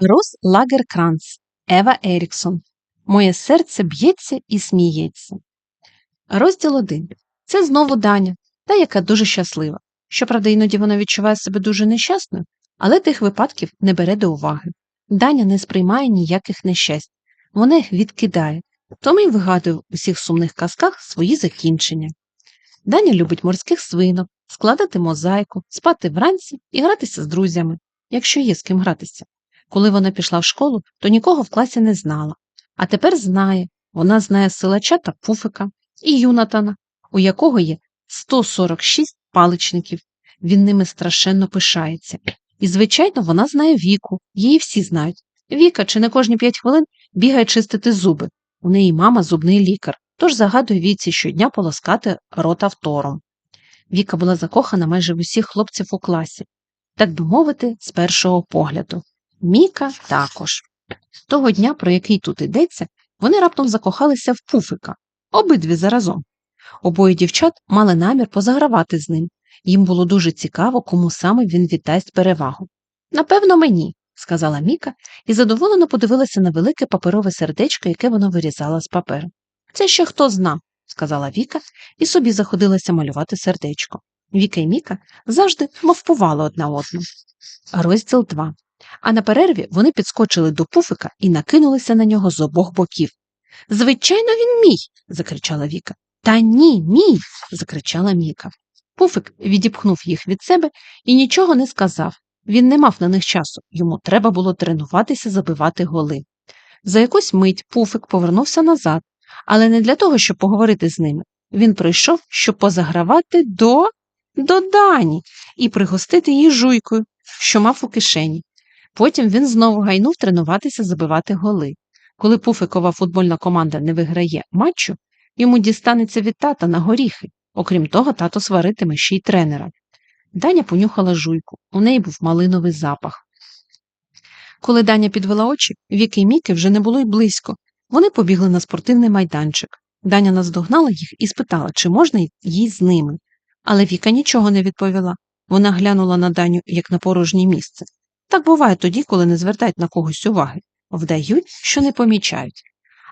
Рос Лагеркранц, Ева Еріксон. Моє серце б'ється і сміється. Розділ 1. Це знову Даня, та яка дуже щаслива. Щоправда, іноді вона відчуває себе дуже нещасною, але тих випадків не бере до уваги. Даня не сприймає ніяких нещасть, вона їх відкидає, тому й вигадує в усіх сумних казках свої закінчення. Даня любить морських свинок, складати мозаїку, спати вранці і гратися з друзями, якщо є з ким гратися. Коли вона пішла в школу, то нікого в класі не знала. А тепер знає, вона знає силача та пуфика і Юнатана, у якого є 146 паличників. Він ними страшенно пишається. І, звичайно, вона знає Віку, її всі знають. Віка чи не кожні 5 хвилин бігає чистити зуби. У неї мама зубний лікар, тож загадує Віці щодня полоскати рота втором. Віка була закохана майже в усіх хлопців у класі, так би мовити, з першого погляду. Міка також. Того дня, про який тут йдеться, вони раптом закохалися в пуфика, обидві заразом. Обоє дівчат мали намір позагравати з ним. Їм було дуже цікаво, кому саме він віддасть перевагу. Напевно, мені, сказала Міка і задоволено подивилася на велике паперове сердечко, яке вона вирізала з паперу. Це ще хто зна, сказала Віка і собі заходилася малювати сердечко. Віка і Міка завжди мовпували одна одну. Розділ 2. А на перерві вони підскочили до пуфика і накинулися на нього з обох боків. Звичайно, він мій. закричала Віка. Та ні, мій. закричала Міка. Пуфик відіпхнув їх від себе і нічого не сказав. Він не мав на них часу, йому треба було тренуватися забивати голи. За якусь мить пуфик повернувся назад, але не для того, щоб поговорити з ними. Він прийшов, щоб позагравати до до Дані і пригостити її жуйкою, що мав у кишені. Потім він знову гайнув тренуватися забивати голи. Коли пуфикова футбольна команда не виграє матчу, йому дістанеться від тата на горіхи. Окрім того, тато сваритиме ще й тренера. Даня понюхала жуйку, у неї був малиновий запах. Коли Даня підвела очі, віки й міки вже не було й близько. Вони побігли на спортивний майданчик. Даня наздогнала їх і спитала, чи можна їй з ними. Але Віка нічого не відповіла. Вона глянула на Даню як на порожнє місце. Так буває тоді, коли не звертають на когось уваги, вдають, що не помічають.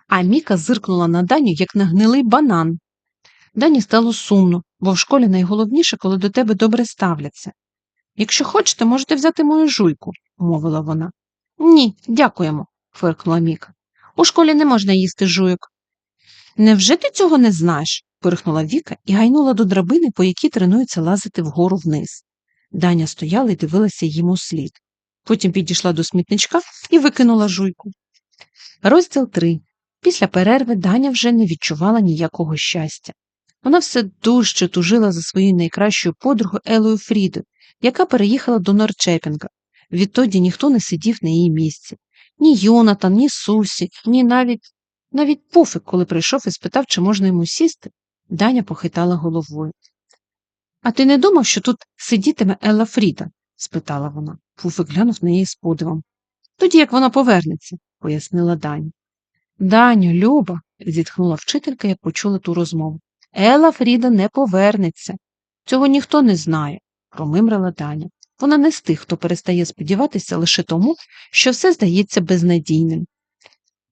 А Міка зиркнула на Даню, як на гнилий банан. Дані стало сумно, бо в школі найголовніше, коли до тебе добре ставляться. Якщо хочете, можете взяти мою жуйку, мовила вона. Ні, дякуємо, фиркнула Міка. У школі не можна їсти жуйок. Невже ти цього не знаєш? пирхнула Віка і гайнула до драбини, по якій тренується лазити вгору вниз. Даня стояла і дивилася їм у слід. Потім підійшла до смітничка і викинула жуйку. Розділ 3. Після перерви Даня вже не відчувала ніякого щастя. Вона все дужче тужила за своєю найкращою подругою Елою Фрідою, яка переїхала до Норчепінга. Відтоді ніхто не сидів на її місці. Ні Йонатан, ні Сусі, ні навіть навіть пуфик, коли прийшов і спитав, чи можна йому сісти, Даня похитала головою. А ти не думав, що тут сидітиме Елла Фріда? Спитала вона. Пуфик глянув на неї з подивом. Тоді як вона повернеться, пояснила Даня. Даню, Люба, зітхнула вчителька, як почула ту розмову. Ела Фріда не повернеться. Цього ніхто не знає, промимрила Даня. Вона не з тих, хто перестає сподіватися лише тому, що все здається безнадійним.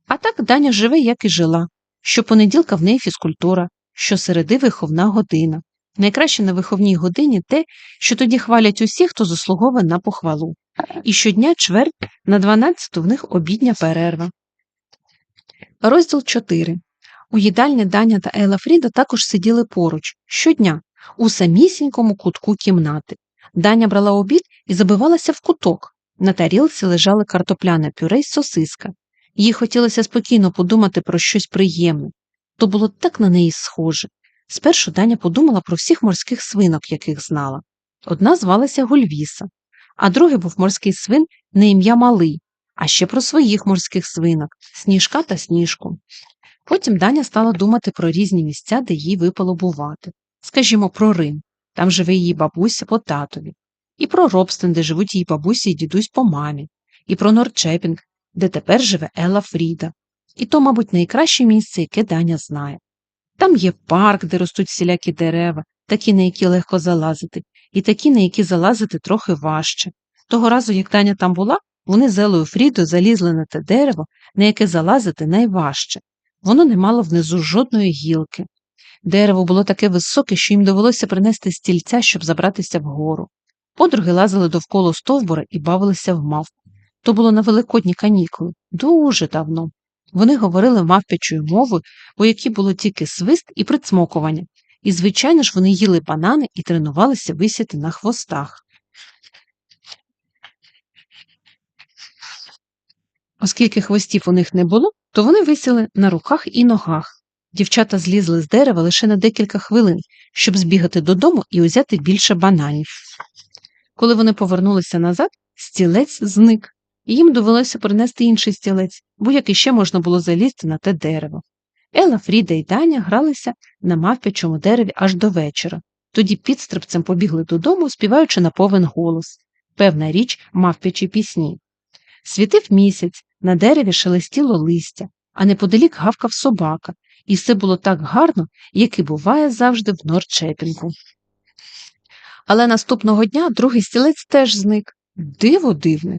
А так Даня живе, як і жила. Щопонеділка в неї фізкультура, щосереди виховна година. Найкраще на виховній годині те, що тоді хвалять усі, хто заслуговує на похвалу. І щодня чверть на 12 в них обідня перерва. Розділ 4. У їдальні Даня та Ела Фріда також сиділи поруч щодня, у самісінькому кутку кімнати. Даня брала обід і забивалася в куток. На тарілці лежали картопляне пюре й сосиска. Їй хотілося спокійно подумати про щось приємне. То було так на неї схоже. Спершу Даня подумала про всіх морських свинок, яких знала. Одна звалася Гульвіса, а другий був морський свин на ім'я Малий, а ще про своїх морських свинок сніжка та сніжку. Потім Даня стала думати про різні місця, де їй випало бувати. Скажімо, про Рим, там живе її бабуся по татові, і про Робстен, де живуть її бабусі і дідусь по мамі, і про Норчепінг, де тепер живе Елла Фріда. І то, мабуть, найкраще місце, яке Даня знає. Там є парк, де ростуть всілякі дерева, такі, на які легко залазити, і такі, на які залазити трохи важче. Того разу, як Таня там була, вони з Елою Фрідою залізли на те дерево, на яке залазити найважче. Воно не мало внизу жодної гілки. Дерево було таке високе, що їм довелося принести стільця, щоб забратися вгору. Подруги лазили довкола стовбура і бавилися в мавку. То було на великодні канікули, дуже давно. Вони говорили мавпячою мовою, у якій було тільки свист і прицмокування, і, звичайно ж, вони їли банани і тренувалися висіти на хвостах. Оскільки хвостів у них не було, то вони висіли на руках і ногах. Дівчата злізли з дерева лише на декілька хвилин, щоб збігати додому і узяти більше бананів. Коли вони повернулися назад, стілець зник, їм довелося принести інший стілець, бо як іще можна було залізти на те дерево. Ела, Фріда і Даня гралися на мавпячому дереві аж до вечора. Тоді підстрибцем побігли додому, співаючи на повен голос певна річ, мавпячі пісні. Світив місяць, на дереві шелестіло листя, а неподалік гавкав собака, і все було так гарно, як і буває завжди в Норчепінку. Але наступного дня другий стілець теж зник. Диво дивне.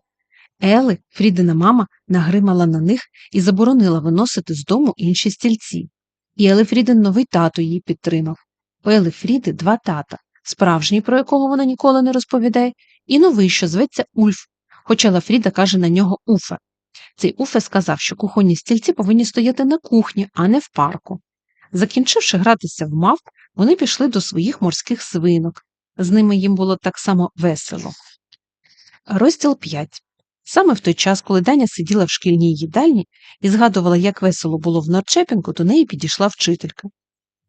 Ели, Фрідина мама, нагримала на них і заборонила виносити з дому інші стільці. І Ели Фрідин новий тато її підтримав. У Ели Фріди два тата справжній, про якого вона ніколи не розповідає, і новий, що зветься Ульф, хоча Лафріда каже на нього Уфе. Цей Уфе сказав, що кухонні стільці повинні стояти на кухні, а не в парку. Закінчивши гратися в мавп, вони пішли до своїх морських свинок. З ними їм було так само весело. Розділ 5 Саме в той час, коли Даня сиділа в шкільній їдальні і згадувала, як весело було в Норчепінку, до неї підійшла вчителька.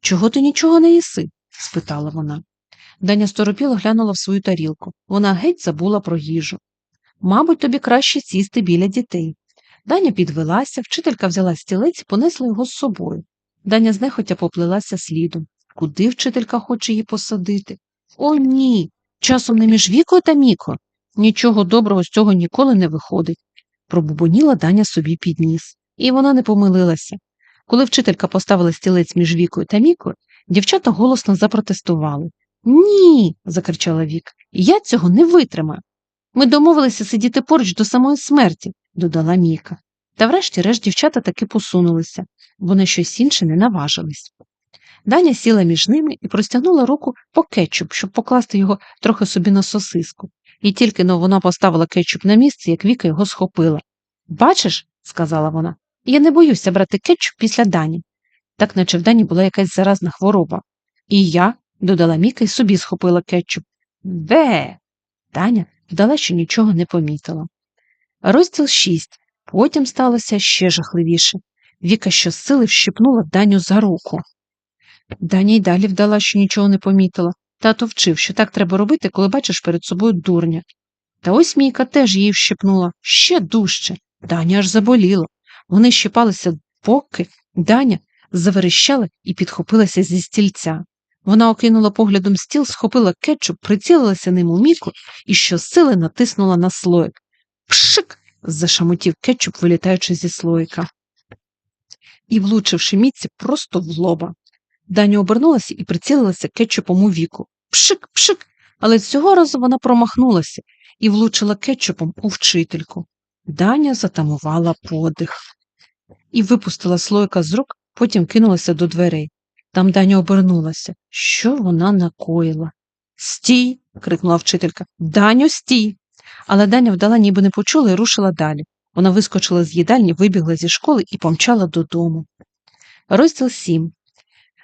Чого ти нічого не їси? спитала вона. Даня сторопіло глянула в свою тарілку. Вона геть забула про їжу. Мабуть, тобі краще сісти біля дітей. Даня підвелася, вчителька взяла стілець і понесла його з собою. Даня знехотя поплилася слідом. Куди вчителька хоче її посадити? О, ні. Часом не між вікою та міко. Нічого доброго з цього ніколи не виходить. Пробубоніла Даня собі підніс. І вона не помилилася. Коли вчителька поставила стілець між вікою та мікою, дівчата голосно запротестували. Ні. закричала Вік, я цього не витримаю. Ми домовилися сидіти поруч до самої смерті, додала Міка. Та врешті-решт дівчата таки посунулися, вони щось інше не наважились. Даня сіла між ними і простягнула руку по кетчуп, щоб покласти його трохи собі на сосиску, і тільки но вона поставила кетчуп на місце, як Віка його схопила. Бачиш, сказала вона, я не боюся брати кетчуп після Дані. Так наче в Дані була якась заразна хвороба. І я, додала Міка і собі схопила кетчуп. Бе. Даня вдала, що нічого не помітила. Розділ шість. Потім сталося ще жахливіше. Віка щосили вщипнула Даню за руку. Даня й далі вдала, що нічого не помітила. Тато вчив, що так треба робити, коли бачиш перед собою дурня. Та ось Мійка теж її вщипнула ще дужче. Даня аж заболіла. Вони щипалися, поки Даня заверещала і підхопилася зі стільця. Вона окинула поглядом стіл, схопила кетчуп, прицілилася ним у міку і щосили натиснула на слоїк. Пшик. зашамотів кетчуп, вилітаючи зі слоїка. І, влучивши міці, просто в лоба. Даня обернулася і прицілилася кетчупом у віку. Пшик, пшик. Але цього разу вона промахнулася і влучила кетчупом у вчительку. Даня затамувала подих і випустила слойка з рук, потім кинулася до дверей. Там Даня обернулася. Що вона накоїла? Стій. крикнула вчителька. Даню, стій. Але Даня вдала, ніби не почула і рушила далі. Вона вискочила з їдальні, вибігла зі школи і помчала додому. Розділ 7.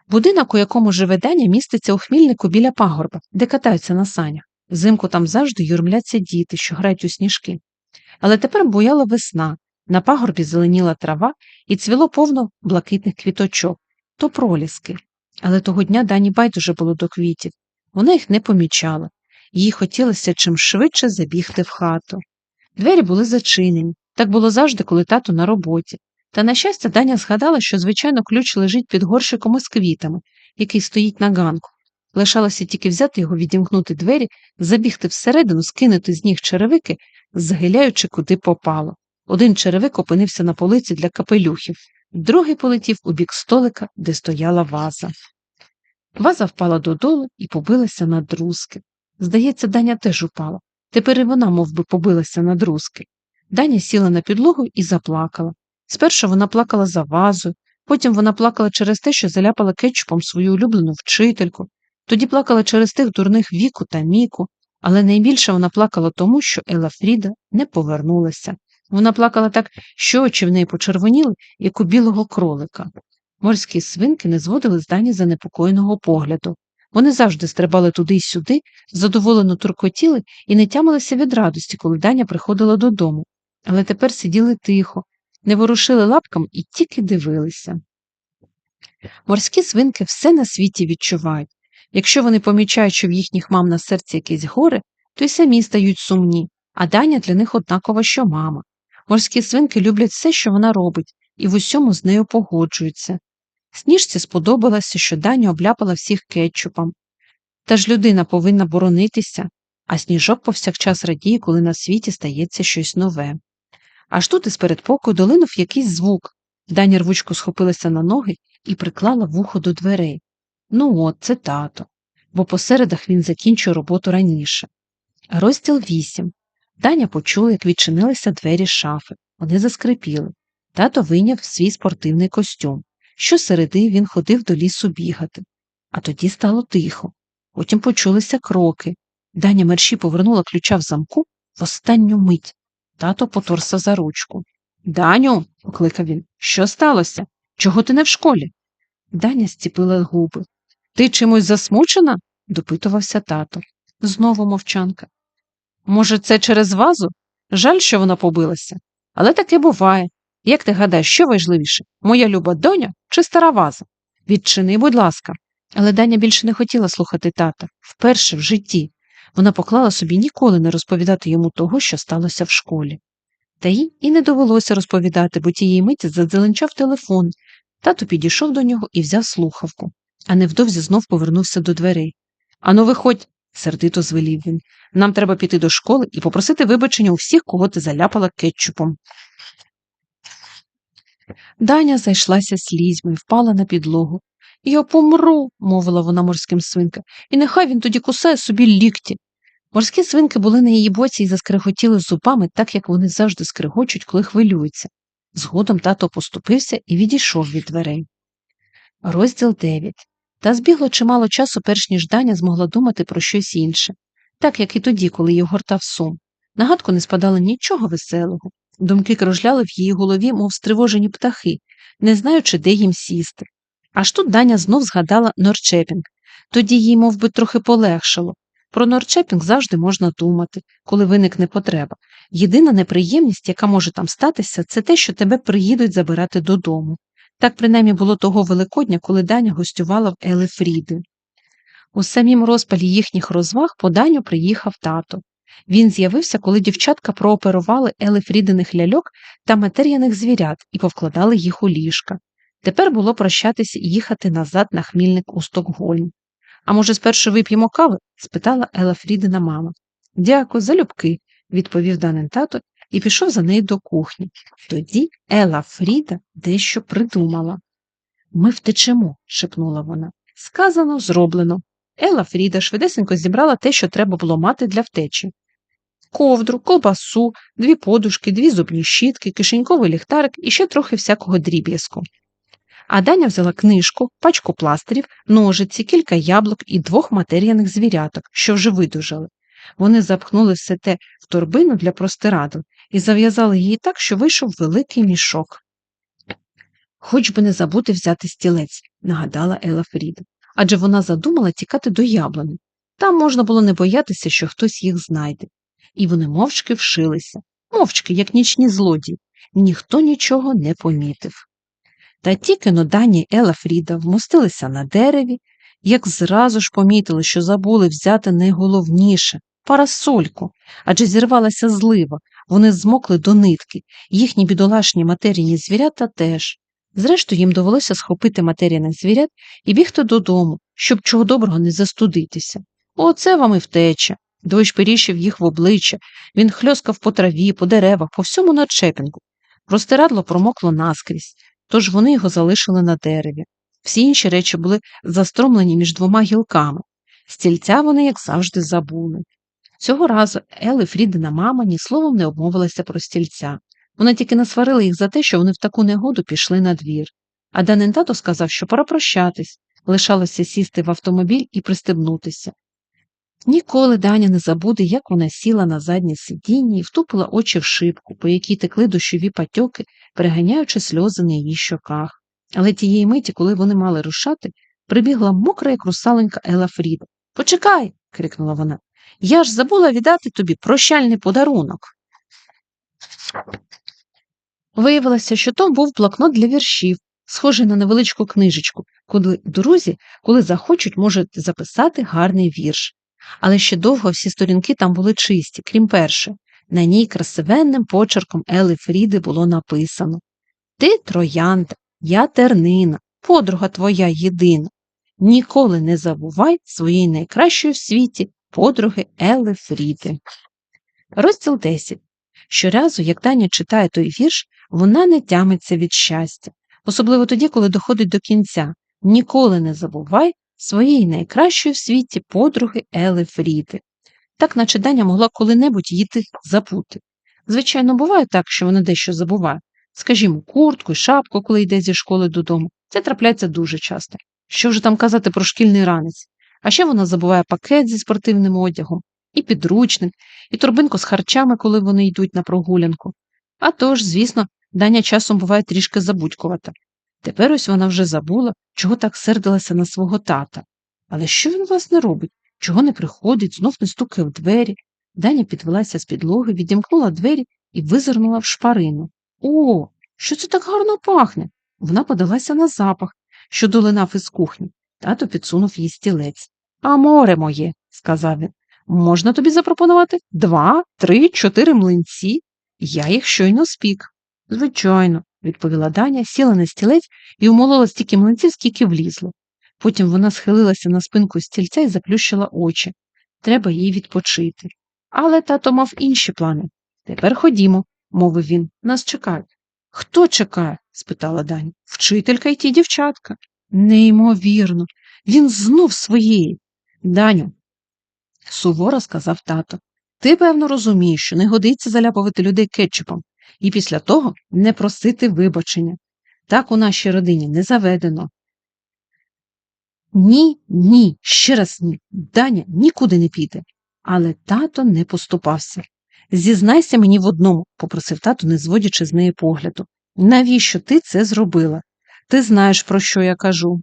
Будинок, у якому живе Даня, міститься у хмільнику біля пагорба, де катаються на санях. Взимку там завжди юрмляться діти, що грають у сніжки. Але тепер бояла весна, на пагорбі зеленіла трава і цвіло повно блакитних квіточок, то проліски. Але того дня Дані байдуже було до квітів. Вона їх не помічала. Їй хотілося чим швидше забігти в хату. Двері були зачинені. Так було завжди, коли тато на роботі. Та, на щастя, Даня згадала, що, звичайно, ключ лежить під горщиком із квітами, який стоїть на ганку. Лишалося тільки взяти його, відімкнути двері, забігти всередину, скинути з ніг черевики, загиляючи, куди попало. Один черевик опинився на полиці для капелюхів, другий полетів у бік столика, де стояла ваза. Ваза впала додолу і побилася на друзки. Здається, Даня теж упала. Тепер і вона мов би, побилася на друзки. Даня сіла на підлогу і заплакала. Спершу вона плакала за вазою, потім вона плакала через те, що заляпала кетчупом свою улюблену вчительку, тоді плакала через тих дурних віку та міку, але найбільше вона плакала тому, що Ела Фріда не повернулася. Вона плакала так, що очі в неї почервоніли, як у білого кролика. Морські свинки не зводили з Дані занепокоєного погляду. Вони завжди стрибали туди й сюди, задоволено туркотіли і не тямилися від радості, коли Даня приходила додому, але тепер сиділи тихо, не ворушили лапками і тільки дивилися. Морські свинки все на світі відчувають. Якщо вони помічають, що в їхніх мам на серці якесь горе, то й самі стають сумні, а Даня для них однакова, що мама. Морські свинки люблять все, що вона робить, і в усьому з нею погоджуються. Сніжці сподобалося, що Даню обляпала всіх кетчупом. Та ж людина повинна боронитися, а сніжок повсякчас радіє, коли на світі стається щось нове. Аж тут із передпокою долинув якийсь звук. Даня рвучко схопилася на ноги і приклала вухо до дверей. Ну от, це тато, бо по середах він закінчує роботу раніше. Розділ вісім. Даня почула, як відчинилися двері шафи. Вони заскрипіли. Тато вийняв свій спортивний костюм. Щосереди він ходив до лісу бігати. А тоді стало тихо. Потім почулися кроки. Даня мерші повернула ключа в замку в останню мить. Тато поторся за ручку. Даню, покликав він, що сталося? Чого ти не в школі? Даня стіпила губи. Ти чимось засмучена? допитувався тато. Знову мовчанка. Може, це через вазу? Жаль, що вона побилася. Але таке буває. Як ти гадаєш, що важливіше моя люба доня чи стара ваза? Відчини, будь ласка. Але Даня більше не хотіла слухати тата вперше в житті. Вона поклала собі ніколи не розповідати йому того, що сталося в школі. Та їй і не довелося розповідати, бо тієї миті задзеленчав телефон. Тато підійшов до нього і взяв слухавку, а невдовзі знов повернувся до дверей. Ану, виходь, сердито звелів він. Нам треба піти до школи і попросити вибачення у всіх, кого ти заляпала кетчупом. Даня зайшлася слізьми впала на підлогу. Я помру, мовила вона морським свинкам, і нехай він тоді кусає собі лікті. Морські свинки були на її боці і заскриготіли зубами, так як вони завжди скригочуть, коли хвилюються. Згодом тато поступився і відійшов від дверей. Розділ 9. Та збігло чимало часу, перш ніж Даня змогла думати про щось інше, так як і тоді, коли її гортав сум. Нагадку не спадало нічого веселого. Думки кружляли в її голові, мов стривожені птахи, не знаючи, де їм сісти. Аж тут Даня знов згадала Норчепінг. Тоді їй мов би, трохи полегшало. Про Норчепінг завжди можна думати, коли виникне потреба. Єдина неприємність, яка може там статися, це те, що тебе приїдуть забирати додому. Так принаймні було того Великодня, коли Даня гостювала в Еле Фріди. У самім розпалі їхніх розваг по Даню приїхав тато. Він з'явився, коли дівчатка прооперували елефрідених ляльок та матер'яних звірят і повкладали їх у ліжка. Тепер було прощатися і їхати назад на хмільник у Стокгольм. А може, спершу вип'ємо кави? спитала Ела Фрідина мама. Дякую, залюбки, відповів данин тато і пішов за нею до кухні. Тоді Ела Фріда дещо придумала. Ми втечемо, шепнула вона. Сказано, зроблено. Ела Фріда швидесенько зібрала те, що треба було мати для втечі ковдру, ковбасу, дві подушки, дві зубні щітки, кишеньковий ліхтарик і ще трохи всякого дріб'язку. А Даня взяла книжку, пачку пластирів, ножиці, кілька яблук і двох матер'яних звіряток, що вже видужали. Вони запхнули все те в торбину для простирадл і зав'язали її так, що вийшов великий мішок. Хоч би не забути взяти стілець, нагадала Ела Фріда, адже вона задумала тікати до яблуни. Там можна було не боятися, що хтось їх знайде і вони мовчки вшилися, мовчки, як нічні злодії, ніхто нічого не помітив. Та тільки но Дані Ела Фріда вмостилися на дереві, як зразу ж помітили, що забули взяти найголовніше парасольку, адже зірвалася злива, вони змокли до нитки, їхні бідолашні матеріні звірята теж. Зрештою, їм довелося схопити матеріних звірят і бігти додому, щоб чого доброго не застудитися. Оце вам і втеча. Дощ періщив їх в обличчя, він хльоскав по траві, по деревах, по всьому надчепінгу. Простирадло промокло наскрізь, тож вони його залишили на дереві. Всі інші речі були застромлені між двома гілками. Стільця вони, як завжди, забули. Цього разу Ели Фрідина мама ні словом не обмовилася про стільця. Вона тільки насварила їх за те, що вони в таку негоду пішли на двір. А Данин тато сказав, що пора прощатись, лишалося сісти в автомобіль і пристебнутися. Ніколи Даня не забуде, як вона сіла на заднє сидіння і втупила очі в шибку, по якій текли дощові патьоки, переганяючи сльози на її щоках. Але тієї миті, коли вони мали рушати, прибігла мокра, як русаленька Ела Фріда. Почекай. крикнула вона. Я ж забула віддати тобі прощальний подарунок. Виявилося, що то був блокнот для віршів, схожий на невеличку книжечку, куди друзі, коли захочуть, можуть записати гарний вірш. Але ще довго всі сторінки там були чисті, крім першої. На ній красивенним почерком Ели Фріди було написано Ти троянда, я тернина, подруга твоя єдина. Ніколи не забувай своєї найкращої в світі подруги Ели Фріди. Розділ 10. Щоразу, як Таня читає той вірш, вона не тямиться від щастя, особливо тоді, коли доходить до кінця. Ніколи не забувай своєї найкращої в світі подруги Ели Фріди. Так, наче Даня могла коли-небудь їти забути. Звичайно, буває так, що вона дещо забуває. Скажімо, куртку шапку, коли йде зі школи додому. Це трапляється дуже часто. Що вже там казати про шкільний ранець? А ще вона забуває пакет зі спортивним одягом, і підручник, і торбинку з харчами, коли вони йдуть на прогулянку. А тож, звісно, Даня часом буває трішки забудькувата. Тепер ось вона вже забула, чого так сердилася на свого тата. Але що він, власне, робить? Чого не приходить, знов не стукає в двері. Даня підвелася з підлоги, відімкнула двері і визирнула в шпарину. О, що це так гарно пахне. Вона подалася на запах, що долинав із кухні. Тато підсунув їй стілець. А море моє, сказав він. Можна тобі запропонувати два, три, чотири млинці? Я їх щойно спік. Звичайно, відповіла Даня, сіла на стілець і умолола стільки млинців, скільки влізло. Потім вона схилилася на спинку стільця і заплющила очі. Треба їй відпочити. Але тато мав інші плани. Тепер ходімо, мовив він, нас чекають. Хто чекає? спитала Даня. Вчителька й ті дівчатка. Неймовірно, він знов своєї. Даню, суворо сказав тато, ти, певно, розумієш, що не годиться заляпувати людей кетчупом і після того не просити вибачення. Так у нашій родині не заведено. Ні, ні, ще раз ні. Даня нікуди не піде. Але тато не поступався. Зізнайся мені в одному, попросив тато, не зводячи з неї погляду. Навіщо ти це зробила? Ти знаєш, про що я кажу.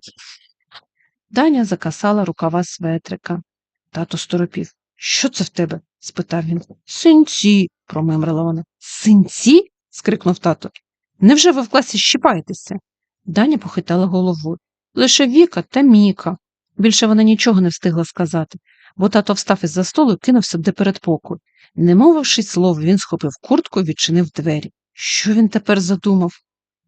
Даня закасала рукава светрика. Тато сторопів. Що це в тебе? спитав він. Синці, промимрила вона. Синці? скрикнув тато. Невже ви в класі щіпаєтеся? Даня похитала головою. Лише Віка та Міка. Більше вона нічого не встигла сказати, бо тато встав із за столу і кинувся до передпокою. Не мовивши слов, він схопив куртку і відчинив двері. Що він тепер задумав?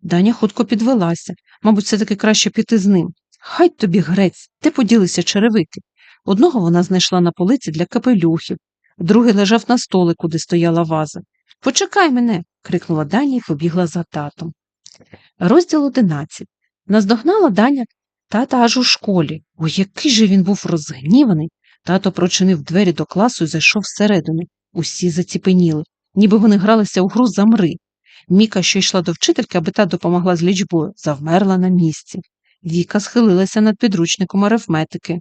Даня хутко підвелася. Мабуть, все таки краще піти з ним. Хай тобі грець, де поділися черевики. Одного вона знайшла на полиці для капелюхів, другий лежав на столику, де стояла ваза. Почекай мене. крикнула Даня і побігла за татом. Розділ одинадцять. Наздогнала Даня тата аж у школі. Ой, який же він був розгніваний. Тато прочинив двері до класу і зайшов всередину. Усі заціпеніли, ніби вони гралися у гру замри. Міка, що йшла до вчительки, аби та допомогла з лічбою, завмерла на місці. Віка схилилася над підручником арифметики.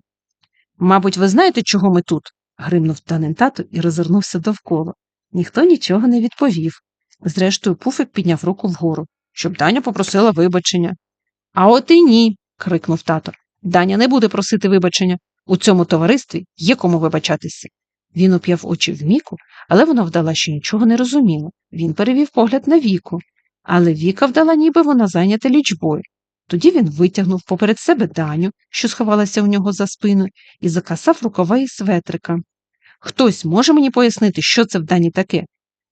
Мабуть, ви знаєте, чого ми тут? гримнув танин тато і розвернувся довкола. Ніхто нічого не відповів. Зрештою, пуфик підняв руку вгору, щоб Даня попросила вибачення. А от і ні. крикнув тато. Даня не буде просити вибачення. У цьому товаристві є кому вибачатися. Він уп'яв очі в Міку, але вона вдала, що нічого не розуміла. Він перевів погляд на Віку, але Віка вдала, ніби вона зайнята лічбою. Тоді він витягнув поперед себе Даню, що сховалася у нього за спиною, і закасав рукава і светрика. Хтось може мені пояснити, що це в Дані таке?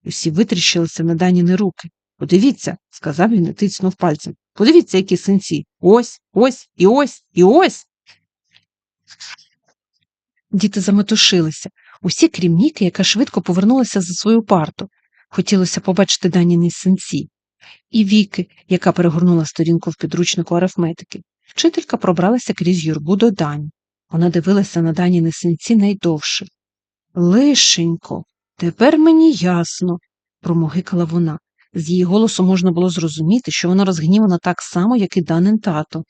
Усі витріщилися на Даніни руки. Подивіться, сказав він і тицнув пальцем. Подивіться, які синці. Ось, ось, і ось, і ось. Діти заметушилися, усі крім Ніки, яка швидко повернулася за свою парту. Хотілося побачити Даніни синці. І Віки, яка перегорнула сторінку в підручнику арифметики. Вчителька пробралася крізь юрбу до Дані. Вона дивилася на Даніни синці найдовше. Лишенько, тепер мені ясно, промогикала вона. З її голосу можна було зрозуміти, що вона розгнівана так само, як і данин тато.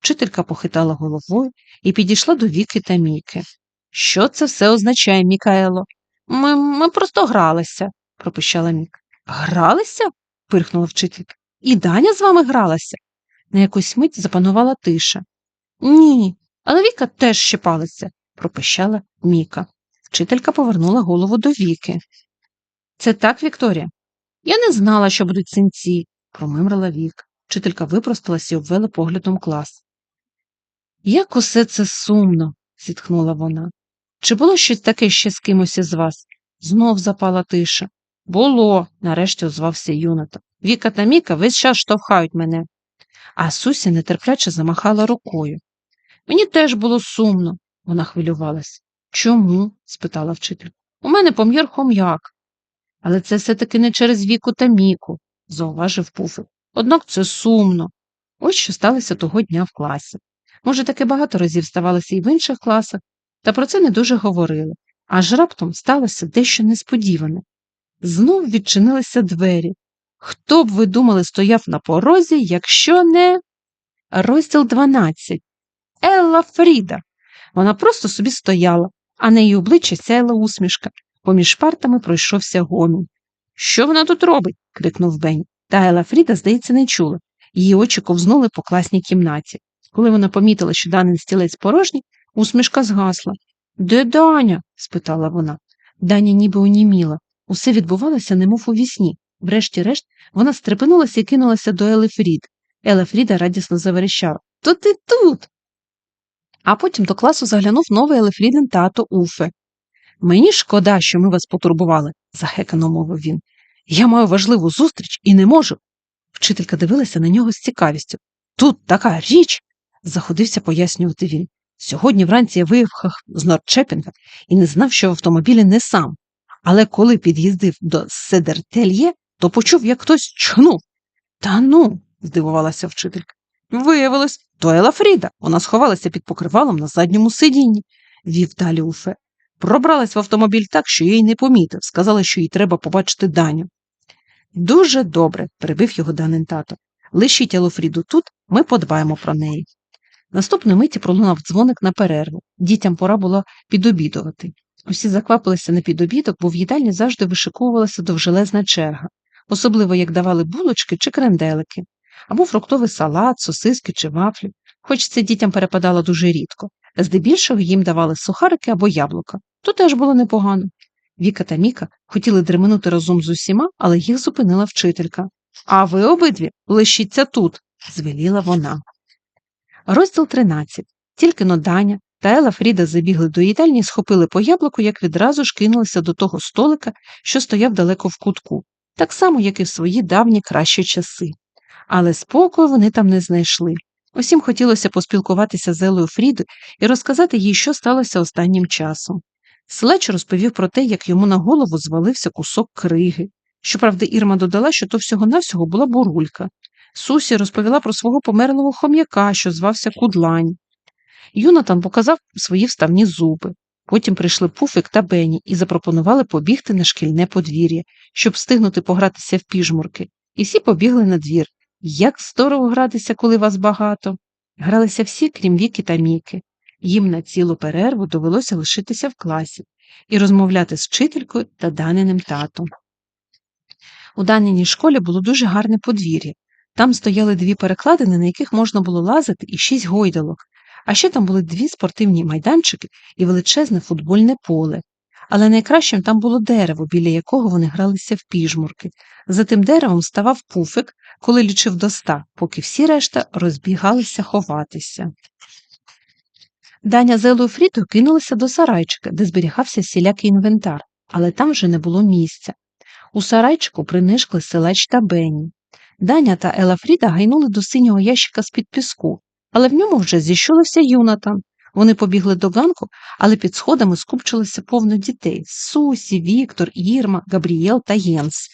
Вчителька похитала головою і підійшла до Віки та Міки. Що це все означає, Мікаело? Ми, ми просто гралися, пропищала Міка. Гралися? Пирхнула вчителька. І Даня з вами гралася. На якусь мить запанувала тиша. Ні, але Віка теж щепалася, пропищала Міка. Вчителька повернула голову до Віки. Це так, Вікторія? Я не знала, що будуть синці, промимрила Віка. Вчителька випросталася і обвела поглядом клас. Як усе це сумно, зітхнула вона. Чи було щось таке ще з кимось із вас? Знов запала тиша. Було, нарешті озвався Юната. Віка та Міка весь час штовхають мене. А Суся нетерпляче замахала рукою. Мені теж було сумно, вона хвилювалася. Чому? спитала вчитель. У мене пом'єр хом'як. Але це все-таки не через віку та міку, зауважив Пуфик. Однак це сумно. Ось що сталося того дня в класі. Може, таке багато разів ставалося і в інших класах, та про це не дуже говорили, аж раптом сталося дещо несподіване. Знов відчинилися двері. Хто б ви думали, стояв на порозі, якщо не. Розділ 12. Елла Фріда. Вона просто собі стояла, а на її обличчя сяяла усмішка. Поміж партами пройшовся гомін. Що вона тут робить? крикнув Бень. Та Елла Фріда, здається, не чула. Її очі ковзнули по класній кімнаті. Коли вона помітила, що даний стілець порожній, усмішка згасла. Де Даня? спитала вона. Даня ніби оніміла. Усе відбувалося, немов у вісні. Врешті-решт, вона стрепенулася і кинулася до Ели Фрід. Ела Фріда радісно заверещала. То ти тут. А потім до класу заглянув новий Елефрідин тато Уфе. Мені шкода, що ми вас потурбували, захекано мовив він. Я маю важливу зустріч і не можу. Вчителька дивилася на нього з цікавістю. Тут така річ, заходився пояснювати він. Сьогодні вранці я виїхав з Нордчепінга і не знав, що в автомобілі не сам. Але коли під'їздив до Седертельє, то почув, як хтось чхнув. Та ну, здивувалася вчителька. Виявилось, то Ела Фріда. Вона сховалася під покривалом на задньому сидінні, вів далі Уфе. Пробралась в автомобіль так, що її не помітив, сказала, що їй треба побачити Даню. Дуже добре, перебив його данин тато. Лишіть Елофріду тут, ми подбаємо про неї. Наступної миті пролунав дзвоник на перерву. Дітям пора було підобідувати. Усі заквапилися на підобідок, бо в їдальні завжди вишиковувалася довжелезна черга, особливо як давали булочки чи кренделики, або фруктовий салат, сосиски чи вафлі, хоч це дітям перепадало дуже рідко. Здебільшого їм давали сухарики або яблука. То теж було непогано. Віка та Міка хотіли дременути разом з усіма, але їх зупинила вчителька. А ви обидві лишіться тут, звеліла вона. Розділ 13. Тільки но Даня та Фріда забігли до їдальні схопили по яблуку, як відразу ж кинулися до того столика, що стояв далеко в кутку, так само, як і в свої давні кращі часи. Але спокою вони там не знайшли. Усім хотілося поспілкуватися з Елою Фрідою і розказати їй, що сталося останнім часом. Слеч розповів про те, як йому на голову звалився кусок криги. Щоправда, Ірма додала, що то всього-навсього була бурулька. Сусі розповіла про свого померлого хом'яка, що звався Кудлань. Юнатан показав свої вставні зуби. Потім прийшли Пуфик та Бені і запропонували побігти на шкільне подвір'я, щоб встигнути погратися в піжмурки. І всі побігли на двір. Як здорово гратися, коли вас багато. Гралися всі, крім Віки та Міки. Їм на цілу перерву довелося лишитися в класі і розмовляти з вчителькою та даниним татом. У даниній школі було дуже гарне подвір'я. Там стояли дві перекладини, на яких можна було лазити, і шість гойдалок, а ще там були дві спортивні майданчики і величезне футбольне поле. Але найкращим там було дерево, біля якого вони гралися в піжмурки. За тим деревом ставав пуфик, коли лічив до ста, поки всі решта розбігалися ховатися. Даня з Елою Фрідою кинулися до сарайчика, де зберігався сілякий інвентар, але там вже не було місця. У сарайчику принишкли селеч та Бенні. Даня та Ела Фріда гайнули до синього ящика з-під піску, але в ньому вже зіщулився Юнатан. Вони побігли до ганку, але під сходами скупчилося повно дітей Сусі, Віктор, Ірма, Габрієл та Єнс.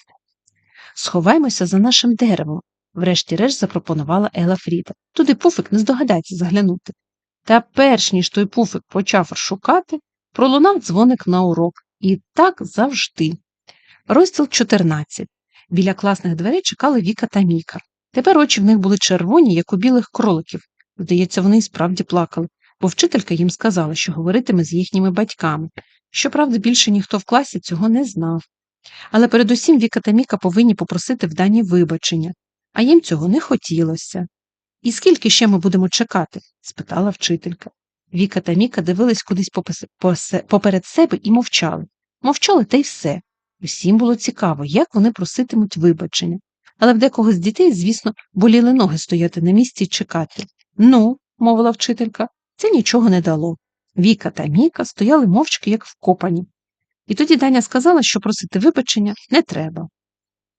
Сховаймося за нашим деревом, врешті-решт запропонувала Ела Фріда. Туди пуфик не здогадається заглянути. Та перш ніж той пуфик почав шукати, пролунав дзвоник на урок, І так завжди. Розділ 14. Біля класних дверей чекали Віка та Міка. Тепер очі в них були червоні, як у білих кроликів. Здається, вони і справді плакали, бо вчителька їм сказала, що говоритиме з їхніми батьками. Щоправда, більше ніхто в класі цього не знав. Але передусім Віка та Міка повинні попросити в Дані вибачення, а їм цього не хотілося. І скільки ще ми будемо чекати? спитала вчителька. Віка та Міка дивились кудись поперед себе і мовчали. Мовчали та й все. Усім було цікаво, як вони проситимуть вибачення. Але в декого з дітей, звісно, боліли ноги стояти на місці і чекати. Ну, мовила вчителька, це нічого не дало. Віка та Міка стояли мовчки, як вкопані. І тоді Даня сказала, що просити вибачення не треба.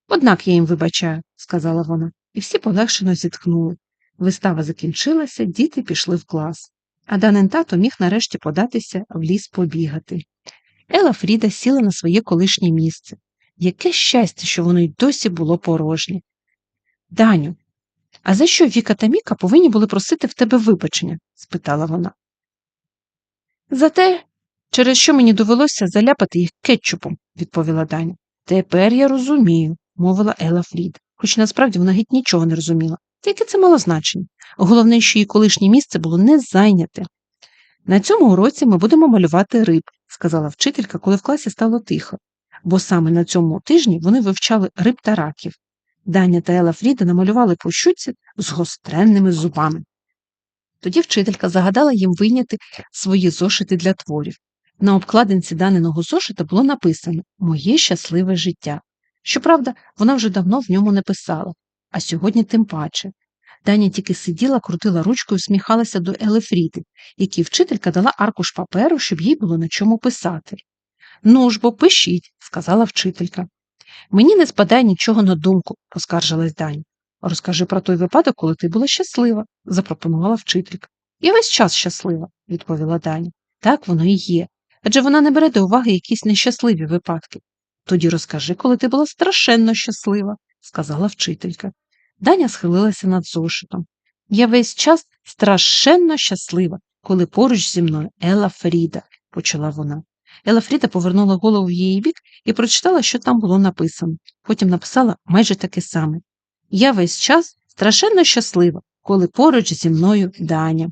Однак я їм вибачаю, сказала вона, і всі полегшено зітхнули. Вистава закінчилася, діти пішли в клас, а Данин тато міг нарешті податися в ліс побігати. Ела Фріда сіла на своє колишнє місце. Яке щастя, що воно й досі було порожнє. Даню, а за що Віка та Міка повинні були просити в тебе вибачення? спитала вона. За те, через що мені довелося заляпати їх кетчупом, відповіла Даня. Тепер я розумію, мовила Ела Фрід, хоч насправді вона геть нічого не розуміла. Тільки це мало значення. Головне, що її колишнє місце було не зайняте. На цьому уроці ми будемо малювати риб, сказала вчителька, коли в класі стало тихо, бо саме на цьому тижні вони вивчали риб та раків. Даня та Ела Фріда намалювали по щуці з гостренними зубами. Тоді вчителька загадала їм вийняти свої зошити для творів. На обкладинці даненого зошита було написано Моє щасливе життя. Щоправда, вона вже давно в ньому не писала, а сьогодні тим паче. Даня тільки сиділа, крутила ручкою, усміхалася до Елефріди, якій вчителька дала аркуш паперу, щоб їй було на чому писати. Ну ж бо пишіть, сказала вчителька. Мені не спадає нічого на думку, поскаржилась Даня. Розкажи про той випадок, коли ти була щаслива, запропонувала вчителька. Я весь час щаслива, відповіла Даня. Так воно і є. Адже вона не бере до уваги якісь нещасливі випадки. Тоді розкажи, коли ти була страшенно щаслива, сказала вчителька. Даня схилилася над зошитом. Я весь час страшенно щаслива, коли поруч зі мною Ела Фріда, почала вона. Ела Фріда повернула голову в її бік і прочитала, що там було написано. Потім написала майже таке саме. Я весь час страшенно щаслива, коли поруч зі мною Даня.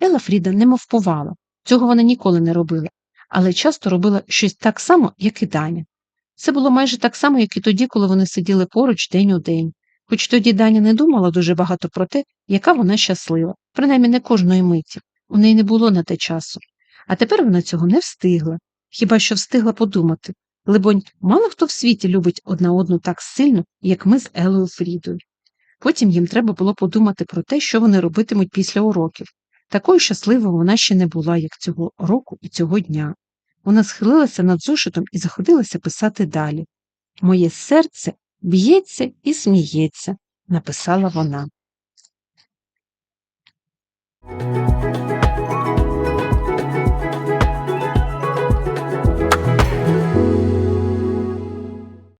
Ела Фріда не мовпувала. Цього вона ніколи не робила, але часто робила щось так само, як і Даня. Це було майже так само, як і тоді, коли вони сиділи поруч день у день. Хоч тоді Даня не думала дуже багато про те, яка вона щаслива, принаймні не кожної миті. У неї не було на те часу. А тепер вона цього не встигла, хіба що встигла подумати. Либонь, мало хто в світі любить одна одну так сильно, як ми з Елою Фрідою. Потім їм треба було подумати про те, що вони робитимуть після уроків. Такою щасливою вона ще не була, як цього року і цього дня. Вона схилилася над зошитом і заходилася писати далі. Моє серце б'ється і сміється, написала вона.